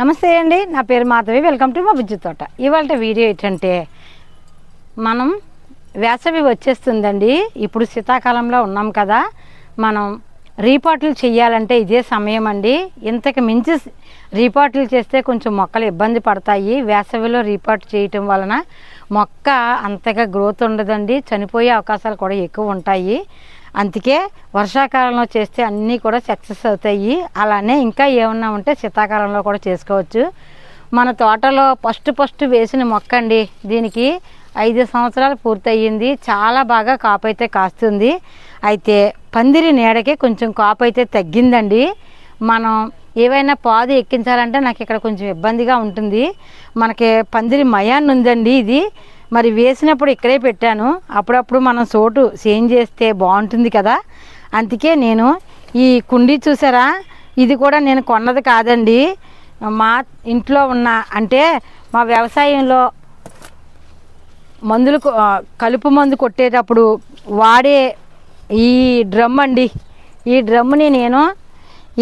నమస్తే అండి నా పేరు మాధవి. వెల్కమ్ టు మా బుజ్జి తోట. ఇవాళ వీడియో ఏంటంటే మనం వేసవి వచ్చేస్తుందండి. ఇప్పుడు శీతాకాలంలో ఉన్నాం కదా. మనం రీపాట్లు చేయాలంటే ఇదే సమయం అండి. ఇంతకు మించి రీపాట్లు చేస్తే కొంచెం మొక్కలు ఇబ్బంది పడతాయి. వేసవిలో రీపాట్ చేయటం వలన మొక్క అంతగా గ్రోత్ ఉండదండి. చనిపోయే అవకాశాలు కూడా ఎక్కువ ఉంటాయి. అందుకే వర్షాకాలంలో చేస్తే అన్నీ కూడా సక్సెస్ అవుతాయి. అలానే ఇంకా ఏమన్నా ఉంటే శీతాకాలంలో కూడా చేసుకోవచ్చు. మన తోటలో ఫస్ట్ ఫస్ట్ వేసిన మొక్క అండి. దీనికి ఐదు సంవత్సరాలు పూర్తయింది. చాలా బాగా కాపు అయితే కాస్తుంది. అయితే పందిరి నీడకి కొంచెం కాపు అయితే తగ్గిందండి. మనం ఏవైనా పాదు ఎక్కించాలంటే నాకు ఇక్కడ కొంచెం ఇబ్బందిగా ఉంటుంది. మనకి పందిరి మయాన్ని ఉందండి ఇది. మరి వేసినప్పుడు ఇక్కడే పెట్టాను. అప్పుడప్పుడు మనం చోటు చేంజ్ చేస్తే బాగుంటుంది కదా. అందుకే నేను ఈ కుండీ చూసారా? ఇది కూడా నేను కొన్నది కాదండి. మా ఇంట్లో ఉన్న అంటే మా వ్యవసాయంలో మందులు కలుపు మందు కొట్టేటప్పుడు వాడే ఈ డ్రమ్ అండి. ఈ డ్రమ్ని నేను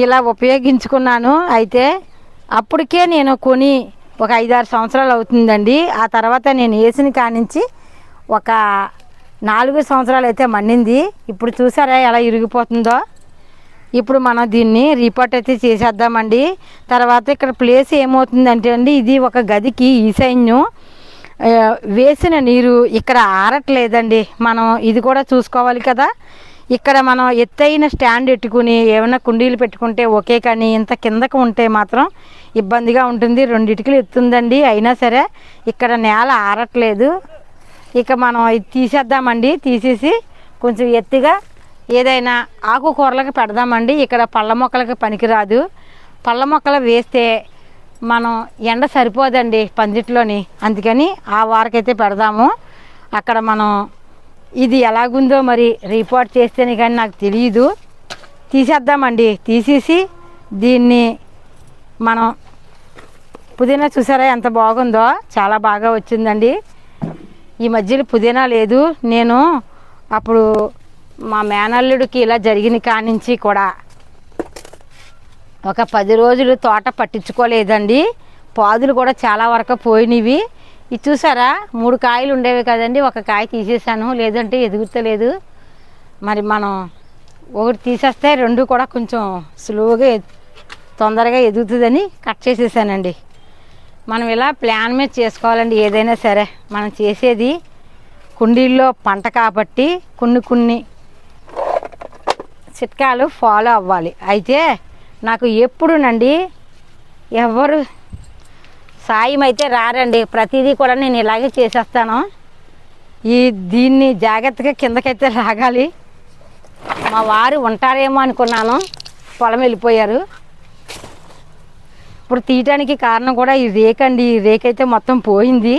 ఇలా ఉపయోగించుకున్నాను. అయితే అప్పటికే నేను కొని ఒక ఐదారు సంవత్సరాలు అవుతుందండి. ఆ తర్వాత నేను వేసిన కానించి ఒక నాలుగు సంవత్సరాలు అయితే మన్నింది. ఇప్పుడు చూసారా ఎలా ఇరిగిపోతుందో? ఇప్పుడు మనం దీన్ని రిపోర్ట్ అయితే చేసేద్దామండి. తర్వాత ఇక్కడ ప్లేస్ ఏమవుతుందంటే అండి ఇది ఒక గదికి ఈసైన్యం వేసిన నీరు ఇక్కడ ఆరట్లేదండి. మనం ఇది కూడా చూసుకోవాలి కదా. ఇక్కడ మనం ఎత్తైన స్టాండ్ పెట్టుకుని ఏమైనా కుండీలు పెట్టుకుంటే ఒకే కానీ ఇంత కిందకు ఉంటే మాత్రం ఇబ్బందిగా ఉంటుంది. రెండిటికలు ఎత్తుందండి. అయినా సరే ఇక్కడ నేల ఆరట్లేదు. ఇక మనం ఇది తీసేద్దామండి. తీసేసి కొంచెం ఎత్తుగా ఏదైనా ఆకుకూరలకు పెడదామండి. ఇక్కడ పళ్ళ మొక్కలకి పనికిరాదు. పళ్ళ మొక్కలు వేస్తే మనం ఎండ సరిపోదండి పందిట్లోని. అందుకని ఆ వారకైతే పెడదాము. అక్కడ మనం ఇది ఎలాగుందో మరి రిపోర్ట్ చేస్తేనే కానీ నాకు తెలియదు తీసేద్దామండి. తీసేసి దీన్ని మనం పుదీనా చూసారా ఎంత బాగుందో? చాలా బాగా వచ్చిందండి. ఈ మధ్యలో పుదీనా లేదు. నేను అప్పుడు మా మేనల్లుడికి ఇలా జరిగిన కానించి కూడా ఒక పది రోజులు తోట పట్టించుకోలేదండి. పాదులు కూడా చాలా వరకు పోయినవి. ఇది చూసారా? మూడు కాయలు ఉండేవి కదండి. ఒక కాయ తీసేసాను. లేదంటే ఎదుగుతలేదు. మరి మనం ఒకటి తీసేస్తే రెండు కూడా కొంచెం స్లోగా తొందరగా ఎదుగుతుందని కట్ చేసేసానండి. మనం ఇలా ప్లాన్ మీద చేసుకోవాలండి ఏదైనా సరే. మనం చేసేది కుండీల్లో పంట కాబట్టి కొన్ని కొన్ని చిట్కాలు ఫాలో అవ్వాలి. అయితే నాకు ఎప్పుడునండి ఎవరు సాయం అయితే రారండి. ప్రతిదీ కూడా నేను ఇలాగే చేసేస్తాను. ఈ దీన్ని జాగ్రత్తగా కిందకైతే లాగాలి. మా వారు ఉంటారేమో అనుకున్నాను. పొలం వెళ్ళిపోయారు. ఇప్పుడు తీయటానికి కారణం కూడా ఈ రేక్ అండి. ఈ రేక్ అయితే మొత్తం పోయింది.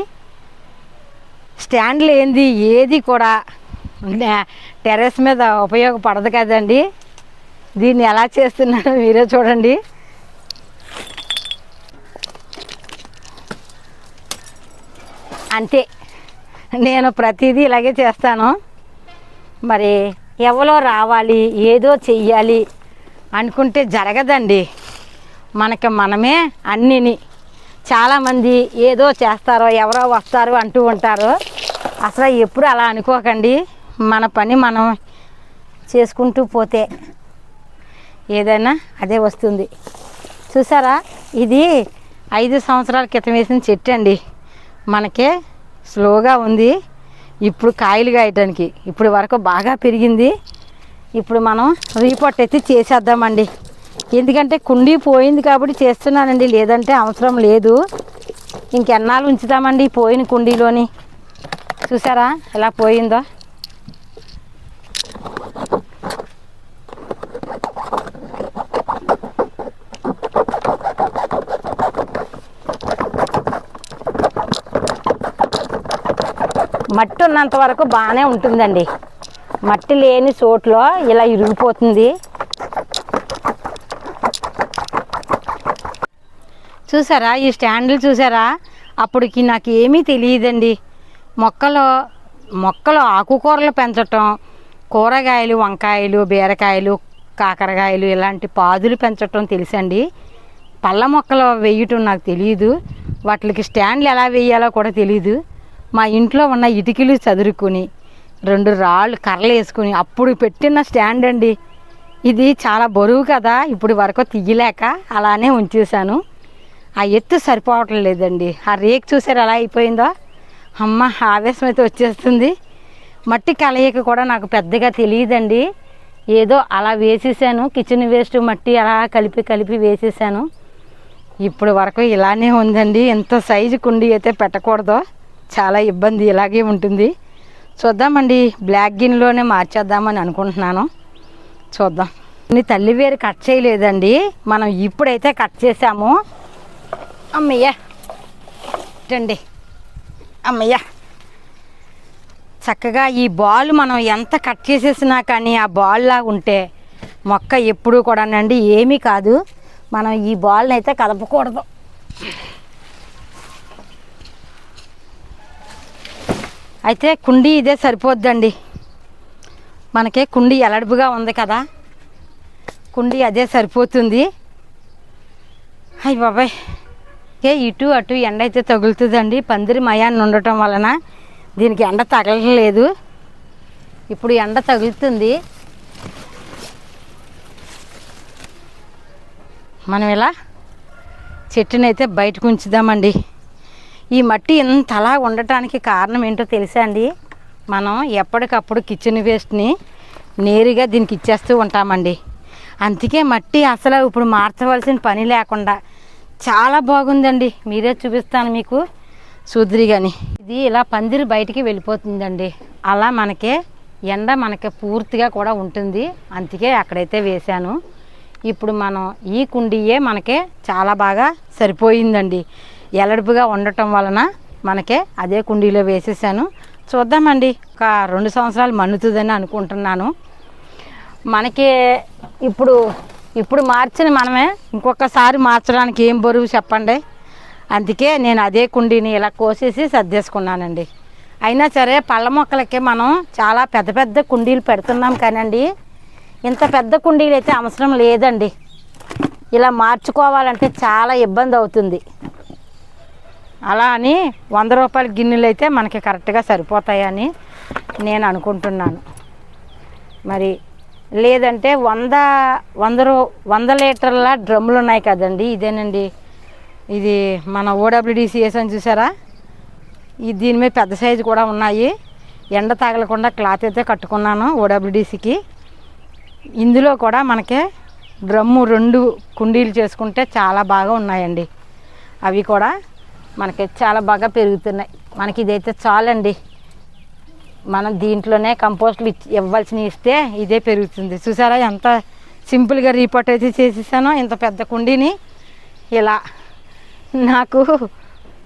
స్టాండ్ లేనిది ఏది కూడా టెర్రస్ మీద ఉపయోగపడదు కదండి. దీన్ని ఎలా చేస్తున్నారో మీరే చూడండి. అంతే. నేను ప్రతిదీ ఇలాగే చేస్తాను. మరి ఎవరో రావాలి ఏదో చెయ్యాలి అనుకుంటే జరగదండి. మనకి మనమే అన్నిని. చాలామంది ఏదో చేస్తారో ఎవరో వస్తారు అంటూ ఉంటారు. అసలు ఎప్పుడు అలా అనుకోకండి. మన పని మనం చేసుకుంటూ పోతే ఏదైనా అదే వస్తుంది. చూసారా? ఇది ఐదు సంవత్సరాల క్రితం వేసిన చెట్టు అండి. మనకే స్లోగా ఉంది. ఇప్పుడు కాయలు కాయటానికి. ఇప్పుడు వరకు బాగా పెరిగింది. ఇప్పుడు మనం రీపోర్ట్ అయితే చేసేద్దామండి. ఎందుకంటే కుండీ పోయింది కాబట్టి చేస్తున్నానండి. లేదంటే అవసరం లేదు. ఇంకెన్నాళ్ళు ఉంచుతామండి పోయిన కుండీలోని. చూసారా? ఎలా పోయిందో? మట్టి ఉన్నంత వరకు బాగానే ఉంటుందండి. మట్టి లేని చోట్లో ఇలా ఇరిగిపోతుంది. చూసారా ఈ స్టాండ్లు చూసారా? అప్పటికి నాకు ఏమీ తెలియదండి. మొక్కలు మొక్కలు ఆకుకూరలు పెంచటం కూరగాయలు వంకాయలు బీరకాయలు కాకరకాయలు ఇలాంటి పాదులు పెంచటం తెలుసండి. పళ్ళ మొక్కలు వేయటం నాకు తెలియదు వాటికి స్టాండ్లు ఎలా వేయాలో కూడా తెలియదు మా ఇంట్లో ఉన్న ఇటుకలు చదురుకుని రెండు రాళ్ళు కర్రలు వేసుకుని అప్పుడు పెట్టిన స్టాండ్ అండి. ఇది చాలా బరువు కదా ఇప్పుడు వరకు తీయలేక అలానే ఉంచేసాను ఆ ఎత్తు సరిపోవటం లేదండి. ఆ రేక్ చూసారు ఎలా అయిపోయిందో? అమ్మ ఆవేశం అయితే వచ్చేస్తుంది. మట్టి కలయిక కూడా నాకు పెద్దగా తెలియదండి. ఏదో అలా వేసేసాను. కిచెన్ వేస్ట్ మట్టి అలా కలిపి కలిపి వేసేసాను. ఇప్పుడు వరకు ఇలానే ఉందండి. ఎంత సైజు కుండి అయితే పెట్టకూడదు. చాలా ఇబ్బంది ఇలాగే ఉంటుంది. చూద్దామండి బ్లాక్ గిన్నెలోనే మార్చేద్దామని అనుకుంటున్నాను. చూద్దాం. నీ తల్లి వేరు కట్ చేయలేదండి. మనం ఇప్పుడైతే కట్ చేసాము. అమ్మయ్య. రండి అమ్మయ్య. చక్కగా ఈ బాల్ మనం ఎంత కట్ చేసేసినా కానీ ఆ బాల్లా ఉంటే మొక్క ఎప్పుడు కూడానండి ఏమీ కాదు. మనం ఈ బాల్ని అయితే కదపకూడదు. అయితే కుండీ ఇదే సరిపోద్దండి. మనకి కుండీ ఎలడుపుగా ఉంది కదా. కుండీ అదే సరిపోతుంది. అయ్యి బాబాయ్. ఏ ఇటు అటు ఎండ అయితే తగులుతుందండి. పందిరి మయాన్ని ఉండటం వలన దీనికి ఎండ తగలలేదు ఇప్పుడు ఎండ తగులుతుంది. మనం ఇలా చెట్టునైతే బయటకు ఉంచుదామండి. ఈ మట్టి ఇంతలా ఉండటానికి కారణం ఏంటో తెలుసా అండి? మనం ఎప్పటికప్పుడు కిచెన్ వేస్ట్ని నేరుగా దీనికి ఇచ్చేస్తూ ఉంటామండి. అందుకే మట్టి అసలు ఇప్పుడు మార్చవలసిన పని లేకుండా చాలా బాగుందండి. మీరే చూపిస్తాను మీకు చూద్దరి కానీ ఇది ఇలా పందిరి బయటికి వెళ్ళిపోతుందండి. అలా మనకే ఎండ మనకి పూర్తిగా కూడా ఉంటుంది. అందుకే అక్కడైతే వేశాను. ఇప్పుడు మనం ఈ కుండీయే మనకే చాలా బాగా సరిపోయిందండి. ఎలడుపుగా ఉండటం వలన మనకే అదే కుండీలో వేసేసాను. చూద్దామండి ఒక రెండు సంవత్సరాలు మన్నుతుందని అనుకుంటున్నాను. మనకి ఇప్పుడు ఇప్పుడు మార్చిన మనమే ఇంకొకసారి మార్చడానికి ఏం బరువు చెప్పండి? అందుకే నేను అదే కుండీని ఇలా కోసేసి సర్దేసుకున్నానండి. అయినా సరే పళ్ళ మొక్కలకి మనం చాలా పెద్ద పెద్ద కుండీలు పెడుతున్నాం కానండి ఇంత పెద్ద కుండీలు అయితే అవసరం లేదండి. ఇలా మార్చుకోవాలంటే చాలా ఇబ్బంది అవుతుంది. అలా అని వంద రూపాయల గిన్నెలు అయితే మనకి కరెక్ట్గా సరిపోతాయని నేను అనుకుంటున్నాను. మరి లేదంటే వంద వంద రూ వంద లీటర్ల డ్రమ్ములు ఉన్నాయి కదండి ఇదేనండి. ఇది మన ఓడబ్ల్యూడిసిఎస్ అని చూసారా? ఈ దీని మీద పెద్ద సైజు కూడా ఉన్నాయి. ఎండ తగలకుండా క్లాత్ అయితే కట్టుకున్నాను ఓడబ్ల్యూడిసికి. ఇందులో కూడా మనకి డ్రమ్ము రెండు కుండీలు చేసుకుంటే చాలా బాగా ఉన్నాయండి. అవి కూడా మనకి చాలా బాగా పెరుగుతున్నాయి. మనకి ఇదైతే చాలండి. మనం దీంట్లోనే కంపోస్ట్లు ఇచ్చి ఇవ్వాల్సిన ఇస్తే ఇదే పెరుగుతుంది. చూసారా ఎంత సింపుల్గా రీపోర్ట్ అయితే చేసేసానో ఇంత పెద్ద కుండీని ఇలా నాకు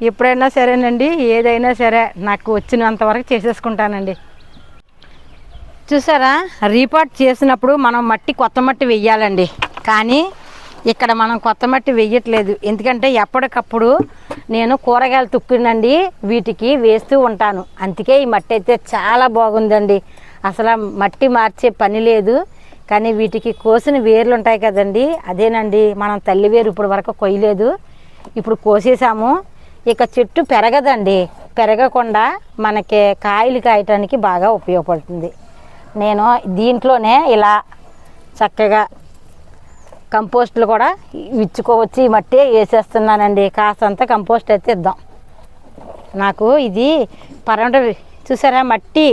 ఎప్పుడైనా సరేనండి ఏదైనా సరే నాకు వచ్చినంతవరకు చేసేసుకుంటానండి. చూసారా రీపాట్ చేసినప్పుడు మనం మట్టి కొత్త మట్టి వెయ్యాలండి. కానీ ఇక్కడ మనం కొత్త మట్టి వెయ్యట్లేదు. ఎందుకంటే ఎప్పటికప్పుడు నేను కూరగాయలు తుక్కునండి వీటికి వేస్తూ ఉంటాను. అందుకే ఈ మట్టి అయితే చాలా బాగుందండి. అసలు మట్టి మార్చే పని లేదు. కానీ వీటికి కోసిన వేర్లు ఉంటాయి కదండి అదేనండి మనం తల్లి వేరు ఇప్పుడు వరకు కొయ్యలేదు. ఇప్పుడు కోసేసాము. ఇక చెట్టు పెరగదండి. పెరగకుండా మనకి కాయలు కాయటానికి బాగా ఉపయోగపడుతుంది. నేను దీంట్లోనే ఇలా చక్కగా కంపోస్ట్లు కూడా ఇచ్చుకోవచ్చు. ఈ మట్టి వేసేస్తున్నానండి. కాస్తంత కంపోస్ట్ అయితే ఇద్దాం. నాకు ఇది పరమట చూసారా? మట్టి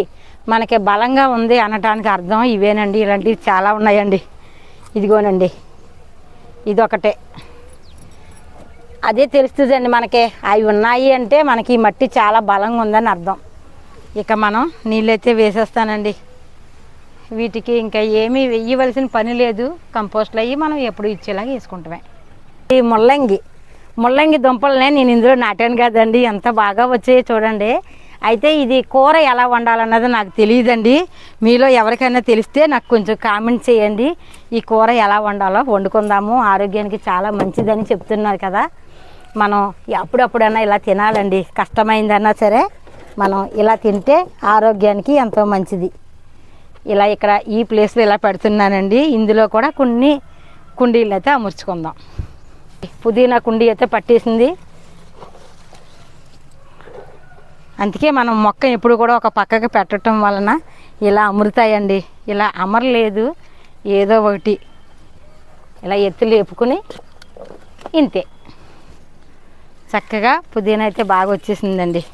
మనకి బలంగా ఉంది అనటానికి అర్థం ఇవేనండి. ఇలాంటివి చాలా ఉన్నాయండి. ఇదిగోనండి. ఇది ఒకటే అదే తెలుస్తుందండి మనకి. అవి ఉన్నాయి అంటే మనకి ఈ మట్టి చాలా బలంగా ఉందని అర్థం. ఇక మనం నీళ్ళైతే వేసేస్తానండి. వీటికి ఇంకా ఏమీ వెయ్యవలసిన పని లేదు. కంపోస్ట్లు అయ్యి మనం ఎప్పుడు ఇచ్చేలాగా వేసుకుంటామే. ఈ ముల్లంగి. ముల్లంగి దుంపలనే నేను ఇందులో నాటాను కదండి. ఎంత బాగా వచ్చాయో చూడండి. అయితే ఇది కూర ఎలా వండాలన్నది నాకు తెలియదండి. మీలో ఎవరికైనా తెలిస్తే నాకు కొంచెం కామెంట్ చేయండి. ఈ కూర ఎలా వండాలో వండుకుందాము. ఆరోగ్యానికి చాలా మంచిదని చెప్తున్నారు కదా. మనం అప్పుడప్పుడన్నా ఇలా తినాలండి. కష్టమైందన్నా సరే మనం ఇలా తింటే ఆరోగ్యానికి ఎంతో మంచిది. ఇలా ఇక్కడ ఈ ప్లేస్లో ఇలా పెడుతున్నానండి. ఇందులో కూడా కొన్ని కుండీలు అయితే అమర్చుకుందాం. పుదీనా కుండీ అయితే పట్టేసింది. అందుకే మనం మొక్క ఎప్పుడు కూడా ఒక పక్కకి పెట్టడం వలన ఇలా అమరుతాయండి. ఇలా అమరలేదు. ఏదో ఒకటి. ఇలా ఎత్తు లేపుకుని ఇంతే. చక్కగా పుదీనా అయితే బాగా వచ్చేసిందండి.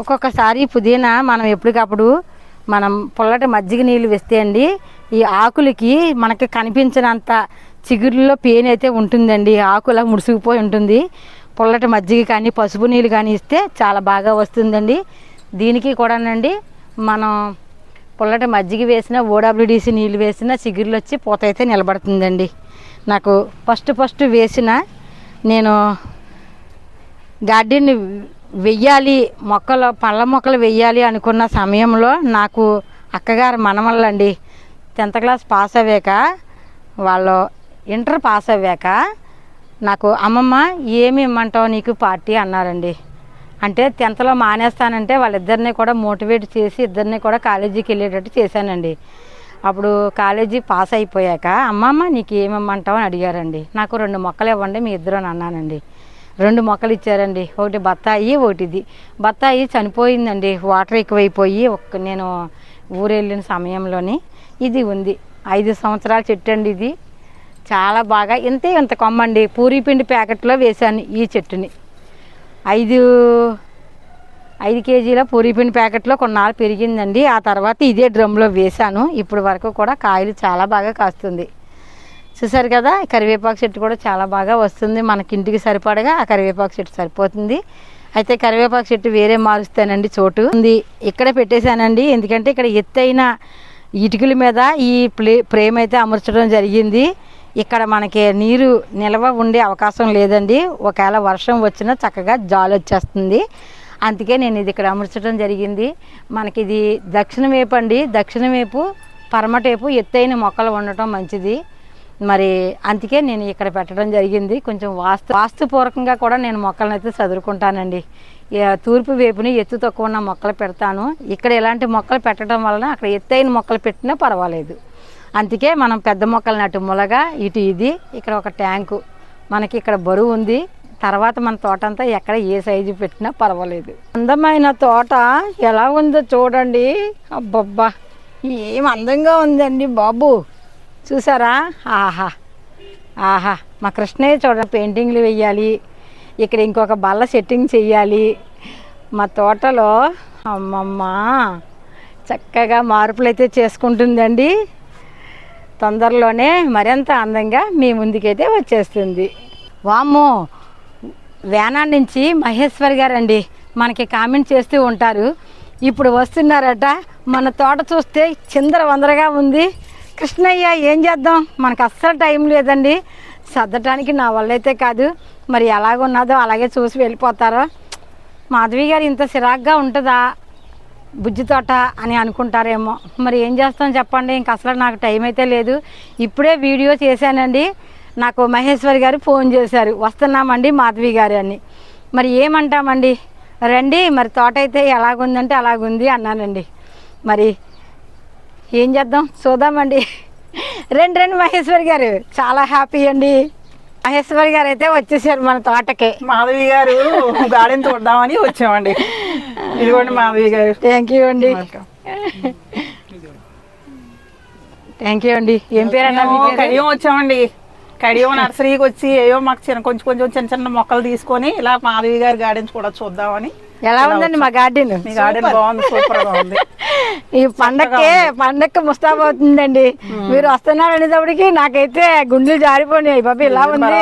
ఒక్కొక్కసారి పుదీనా మనం ఎప్పటికప్పుడు మనం పుల్లటి మజ్జిగ నీళ్ళు వేస్తే అండి ఈ ఆకులకి మనకి కనిపించినంత చిగురులో పెయిన్ అయితే ఉంటుందండి. ఆకులా ముడుసుకుపోయి ఉంటుంది. పుల్లటి మజ్జిగ కానీ పసుపు నీళ్ళు కానీ ఇస్తే చాలా బాగా వస్తుందండి. దీనికి కూడానండి మనం పుల్లటి మజ్జిగ వేసిన ఓడబ్ల్యూడిసి నీళ్ళు వేసిన చిగురులు వచ్చి పూత అయితే నిలబడుతుందండి. నాకు ఫస్ట్ ఫస్ట్ వేసిన నేను గార్డెన్ వెయ్యాలి మొక్కలు పళ్ళ మొక్కలు వెయ్యాలి అనుకున్న సమయంలో నాకు అక్కగారు మనమల్లండి టెన్త్ క్లాస్ పాస్ అయ్యాక వాళ్ళు ఇంటర్ పాస్ అయ్యాక నాకు అమ్మమ్మ ఏమి ఇమ్మంటావు నీకు పార్టీ? అన్నారండి. అంటే టెన్త్లో మానేస్తానంటే వాళ్ళిద్దరిని కూడా మోటివేట్ చేసి ఇద్దరిని కూడా కాలేజీకి వెళ్ళేటట్టు చేశానండి. అప్పుడు కాలేజీ పాస్ అయిపోయాక అమ్మమ్మ నీకు ఏమిమ్మంటావు అని అడిగారండి. నాకు రెండు మొక్కలు ఇవ్వండి మీ ఇద్దరు అని అన్నానండి. రెండు మొక్కలు ఇచ్చారండి. ఒకటి బత్తాయి ఒకటి ఇది బత్తాయి చనిపోయిందండి. వాటర్ ఎక్కువైపోయి ఒక్క నేను ఊరెళ్ళిన సమయంలోని ఇది ఉంది. ఐదు సంవత్సరాల చెట్టు అండి ఇది. చాలా బాగా ఇంతే ఇంత కొమ్మండి. పూరీ పిండి ప్యాకెట్లో వేశాను ఈ చెట్టుని. ఐదు ఐదు కేజీల పూరిపిండి ప్యాకెట్లో కొన్నాళ్ళు పెరిగిందండి. ఆ తర్వాత ఇదే డ్రమ్లో వేశాను. ఇప్పుడు వరకు కూడా కాయలు చాలా బాగా కాస్తుంది. చూసారు కదా కరివేపాకు చెట్టు కూడా చాలా బాగా వస్తుంది. మనకి ఇంటికి సరిపడగా ఆ కరివేపాకు చెట్టు సరిపోతుంది. అయితే కరివేపాకు చెట్టు వేరే మారుస్తానండి చోటు. ఉంది. ఇక్కడే పెట్టేశానండి. ఎందుకంటే ఇక్కడ ఎత్తైన ఇటుకల మీద ఈ ప్లే ప్రేమ్ అయితే అమర్చడం జరిగింది. ఇక్కడ మనకి నీరు నిల్వ ఉండే అవకాశం లేదండి. ఒకవేళ వర్షం వచ్చినా చక్కగా జాలు వచ్చేస్తుంది. అందుకే నేను ఇది ఇక్కడ అమర్చడం జరిగింది. మనకి ఇది దక్షిణ వైపు అండి. దక్షిణ వైపు పరమటేపు ఎత్తైన మొక్కలు ఉండటం మంచిది. మరి అందుకే నేను ఇక్కడ పెట్టడం జరిగింది. కొంచెం వాస్తు వాస్తుపూర్వకంగా కూడా నేను మొక్కలను అయితే చదువుకుంటానండి తూర్పు వైపుని ఎత్తు తక్కువ ఉన్న మొక్కలు పెడతాను. ఇక్కడ ఇలాంటి మొక్కలు పెట్టడం వలన అక్కడ ఎత్తైన మొక్కలు పెట్టినా పర్వాలేదు. అందుకే మనం పెద్ద మొక్కలు నటు ములగా ఇటు ఇది ఇక్కడ ఒక ట్యాంకు. మనకి ఇక్కడ బరువు ఉంది. తర్వాత మన తోట అంతా ఎక్కడ ఏ సైజు పెట్టినా పర్వాలేదు. అందమైన తోట ఎలా ఉందో చూడండి. అబ్బబ్బా! ఏం అందంగా ఉందండి బాబు. చూసారా? ఆహా. ఆహా. మా కృష్ణయ్య చూడండి పెయింటింగ్లు వేయాలి ఇక్కడ ఇంకొక బల్ల సెట్టింగ్ చెయ్యాలి. మా తోటలో అమ్మమ్మ చక్కగా మార్పులు అయితే చేసుకుంటుందండి. తొందరలోనే మరింత అందంగా మీ ముందుకైతే వచ్చేస్తుంది. వామ్మో! వేనా నుంచి మహేశ్వర్ గారండి మనకి కామెంట్ చేస్తూ ఉంటారు. ఇప్పుడు వస్తున్నారట. మన తోట చూస్తే చిందర వందరగా ఉంది. కృష్ణయ్య ఏం చేద్దాం? మనకు అస్సలు టైం లేదండి. సర్దటానికి నా వల్ల అయితే కాదు. మరి ఎలాగున్నదో అలాగే చూసి వెళ్ళిపోతారో. మాధవి గారు ఇంత సిరాగ్గా ఉంటుందా? బుజ్జి తోట అని అనుకుంటారేమో. మరి ఏం చేస్తాం చెప్పండి? ఇంక అసలు నాకు టైం అయితే లేదు. ఇప్పుడే వీడియో చేశానండి. నాకు మహేశ్వరి గారు ఫోన్ చేశారు. వస్తున్నామండి మాధవి గారు అని. మరి ఏమంటామండి? రండి మరి తోట అయితే ఎలాగుందంటే అలాగుంది అన్నానండి. మరి ఏం చేద్దాం? చూద్దామండి. రండి రండి మహేశ్వరి గారు. చాలా హ్యాపీ అండి. మహేశ్వరి గారు అయితే వచ్చేసారు మన తోటకి. మాధవి గారు గార్డెన్ చూద్దామని వచ్చామండి. ఇదిగోండి మాధవి గారు. థ్యాంక్ యూ అండి. థ్యాంక్ యూ అండి. ఏం పేరు? అన్నా? కడియం వచ్చామండి. కడియం నర్సరీకి వచ్చి ఏవో మాకు చిన్న కొంచెం కొంచెం చిన్న చిన్న మొక్కలు తీసుకొని ఇలా మాధవి గారి గార్డెన్స్ కూడా చూద్దామని ఎలా ఉందండి మా గార్డెన్? మీ గార్డెన్ బాగుంది సూపర్గా ఉంది. ఈ పండక్కే పండక్కి ముస్తాబవుతుందండి మీరు వస్తున్నారు అనేటప్పటికి నాకైతే గుండెలు జారిపోయినాయి. బాబు ఇలా ఉంది.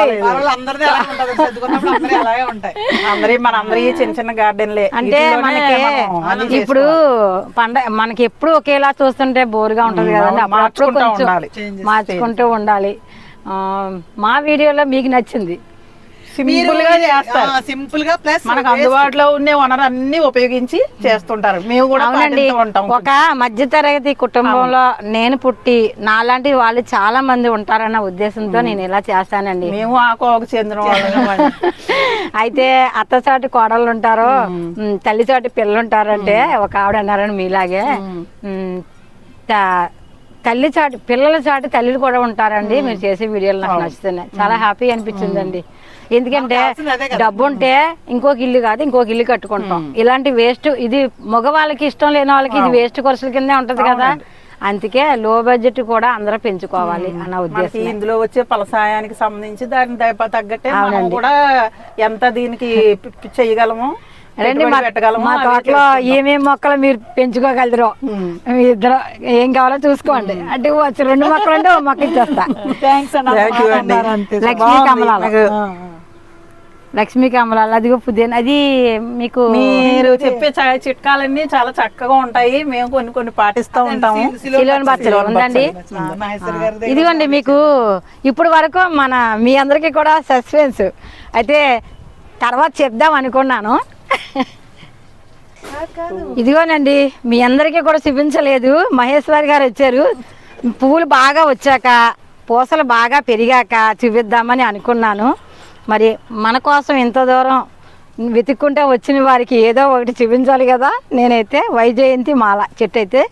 అందరి మన అందరి చిన్న చిన్న గార్డెన్లే. అంటే మనకి ఇప్పుడు పండ మనకి ఎప్పుడు ఒకేలా చూస్తుంటే బోరుగా ఉంటది కదండి. మార్చుకుంటూ ఉండాలి. మార్చుకుంటూ ఉండాలి. మా వీడియోలో మీకు నచ్చింది. సింపుల్గా చేస్తారు. సింపుల్గా ప్లస్ మనకు అందుబాటులో ఉండే వనరు అన్ని ఉపయోగించి చేస్తుంటారు. మేము కూడా ఉంటాం ఒక మధ్యతరగతి కుటుంబంలో నేను పుట్టి నాలాంటి వాళ్ళు చాలా మంది ఉంటారన్న ఉద్దేశంతో నేను ఇలా చేస్తానండి. మేము ఆ చెందిన వాళ్ళం అయితే అత్త చాటి కోడళ్ళు ఉంటారు ఉమ్, తల్లి చాటి పిల్లలు ఉంటారంటే ఒక ఆవిడ అన్నారని మీలాగే. తల్లి చాటు పిల్లల చాటు తల్లిలు కూడా ఉంటారండి. మీరు చేసే వీడియోలు నాకు నచ్చుతున్నాయి. చాలా హ్యాపీ అనిపించిందండి. ఎందుకంటే డబ్బు ఉంటే ఇంకొక ఇల్లు కాదు ఇంకొక ఇల్లు కట్టుకుంటాం. ఇలాంటి వేస్ట్ ఇది మగవాళ్ళకి ఇష్టం లేని వాళ్ళకి ఇది వేస్ట్ ఖర్చుల కిందే ఉంటది కదా. అందుకే లో బడ్జెట్ కూడా అందరూ పెంచుకోవాలి అన్న ఉద్దేశం ఇందులో వచ్చే ఫలసాయానికి సంబంధించి దాని తగ్గట్టే మనం కూడా ఎంత దీనికి చేయగలము. రండి మా తోటలో ఏమేమి మొక్కలు మీరు పెంచుకోగలరు మీ ఇద్దరు ఏం కావాలో చూసుకోండి. అంటే వచ్చి రెండు మొక్కలు అంటే ఓ మొక్క ఇచ్చేస్తా. అండి. లక్ష్మీ. కమలాలు నాకు లక్ష్మీ కమలాలు అదిగో పుదీనా. అది మీకు మీరు చెప్పే చ- చిట్కాలన్నీ చాలా చక్కగా ఉంటాయి. మేము కొన్ని కొన్ని పాటిస్తూ ఉంటాము. సిలోన్ బచ్చలు ఉందండి. మహేశ్వర్ గారి ఇదిగోండి మీకు ఇప్పుడు వరకు మన మీ అందరికీ కూడా సస్పెన్స్. అయితే తర్వాత చెప్దాం అనుకున్నాను. ఇదిగోనండి మీ అందరికీ కూడా చూపించలేదు. మహేశ్వరి గారు వచ్చారు. పువ్వులు బాగా వచ్చాక పూసలు బాగా పెరిగాక చూపిద్దామని అనుకున్నాను. మరి మన కోసం ఇంత దూరం వెతుక్కుంటే వచ్చిన వారికి ఏదో ఒకటి చూపించాలి కదా. నేనైతే వైజయంతి మాల చెట్టు అయితే.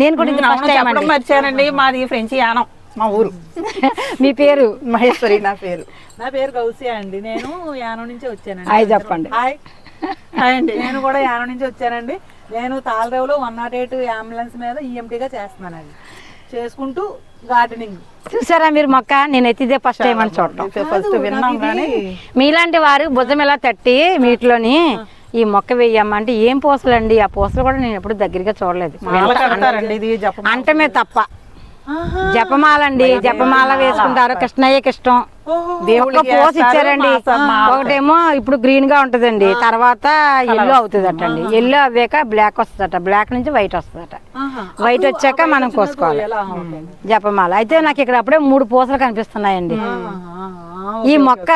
నేను కూడా ఇది ఫస్ట్ అవును, టైం చెప్పడం అండి మర్చానండి. మాది ఫ్రెంచ్ యానం మా ఊరు. మీ పేరు? మహేశ్వరి నా పేరు. నా పేరు గౌసి అండి. నేను యానం నుంచి వచ్చానండి. హాయ్ చెప్పండి. హాయ్. అండి. నేను కూడా యానం నుంచి వచ్చానండి. నేను తాళరేవులో వన్ నాట్ ఎయిట్ అంబులెన్స్ మీద ఈఎంటీగా చేస్తున్నానండి. చేసుకుంటూ గార్డెనింగ్. చూసారా మీరు మొక్క? నేనైతే ఇదే ఫస్ట్ టైం అని చూడటం. ఫస్ట్ విన్నాం కానీ. మీలాంటి వారు భుజం ఇలా తట్టి మీటిలోని ఈ మొక్క వేయమ్మంటే ఏం పూసలండి? ఆ పూసలు కూడా నేను ఎప్పుడు దగ్గరగా చూడలేదు. జపం అంటమే తప్ప. జపమాలండి జపమాల వేసుకుంటారు. కృష్ణయ్యకి ఇష్టం. దేవుడికి పోస్ ఇచ్చారండి. ఒకటేమో ఇప్పుడు గ్రీన్గా ఉంటదండి. తర్వాత ఎల్లో అవుతుంది అండి ఎల్లో అవ్వాక బ్లాక్ వస్తుందట. బ్లాక్ నుంచి వైట్ వస్తుందట. వైట్ వచ్చాక మనం కోసుకోవాలి. జపమాల. అయితే నాకు ఇక్కడ అప్పుడే మూడు పూసలు కనిపిస్తున్నాయండి. ఈ మొక్క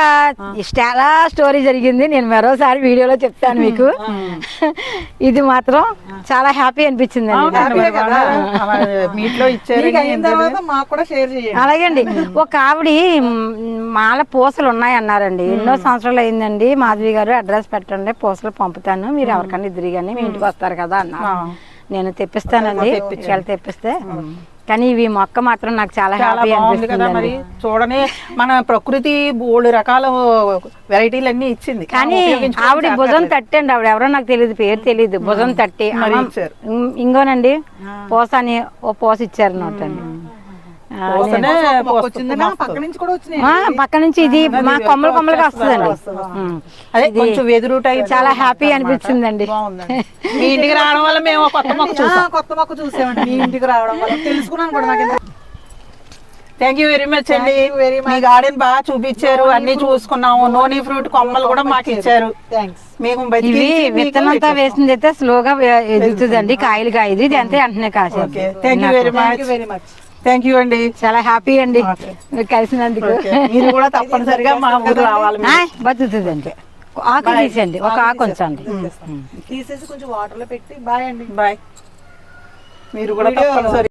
చాలా స్టోరీ జరిగింది. నేను మరోసారి వీడియోలో చెప్తాను మీకు. ఇది మాత్రం చాలా హ్యాపీ అనిపించింది మీట్లో ఇచ్చారు మీకు అయిన తర్వాత మాకు కూడా షేర్ చేయండి. అలాగే అండి ఒక ఆవిడ మాల పూసలు ఉన్నాయి అన్నారండి ఎన్నో సంవత్సరాలు అయిందండి. మాధవి గారు అడ్రస్ పెట్టండి పూసలు పంపుతాను. మీరు ఎవరికైనా ఇద్దరు కానీ మీ ఇంటికి వస్తారు కదా అన్నారు. నేను తెప్పిస్తానండి. ఇవాళ తెప్పిస్తే. కానీ ఇవి మొక్క మాత్రం నాకు చాలా హ్యాపీ బాగుంది కదా మరి. అనిపిస్తుంది చూడని మన ప్రకృతి బోల్డ్ రకాల వెరైటీలు అన్నీ ఇచ్చింది. కానీ ఆవిడ భుజం కాదు. తట్టండి ఆవిడ. ఎవరో నాకు తెలియదు పేరు తెలియదు భుజం తట్టి. మరి అమ్మ, ఇచ్చారు. ఇం- ఇంగోనండి. పోస అని ఓ పోస ఇచ్చారు అన్నమాట పక్క నుంచి ఇది మా కొమ్మలు కొమ్మలుగా వస్తుందండి. అదే కొంచెం వెదురు చాలా హ్యాపీ అనిపించిందండి. మీ ఇంటికి రావడం వల్ల మేము కొత్త మొక్క ఆ, కొత్త మొక్క చూసామండి. మీ ఇంటికి రావడం వల్ల. తెలుసుకున్నాను కూడా నాకు థ్యాంక్ యూ వెరీ మచ్ అండి. Very మీ గార్డెన్ బాగా చూపించారు. అన్ని చూసుకున్నాము. నోని ఫ్రూట్ కొమ్మలు కూడా మాకు ఇచ్చారు. ఇవి విత్తనంతా వేసింది అయితే స్లోగా ఎదుగుతుందండి. కాయలు కాయది ఇది అంతే అంటనే okay కాసేది thank you very much very much thank you అండి. చాలా హ్యాపీ అండి. మీరు కలిసినందుకు. మీరు కూడా తప్పనిసరిగా మా ఊరు రావాలి ఆ, బతుకుతుందండి ఆకు తీసేయండి. ఒక ఆకు ఉంచండి. తీసేసి కొంచెం వాటర్లో పెట్టి బాయ్ అండి. బాయ్ మీరు కూడా తప్పనిసరి